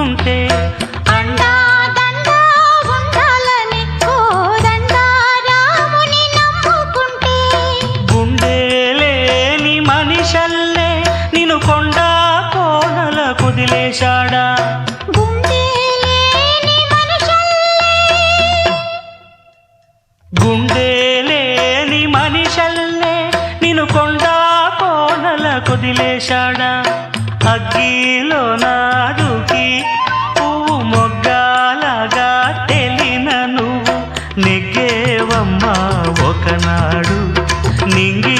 కోరుకుంటే నిన్ను కొండా కోనల కొదిలేశాడా? గుండేలేని మనిషల్లే అగ్గిలోనా నీకేవమ్మా ఒకనాడు నింగి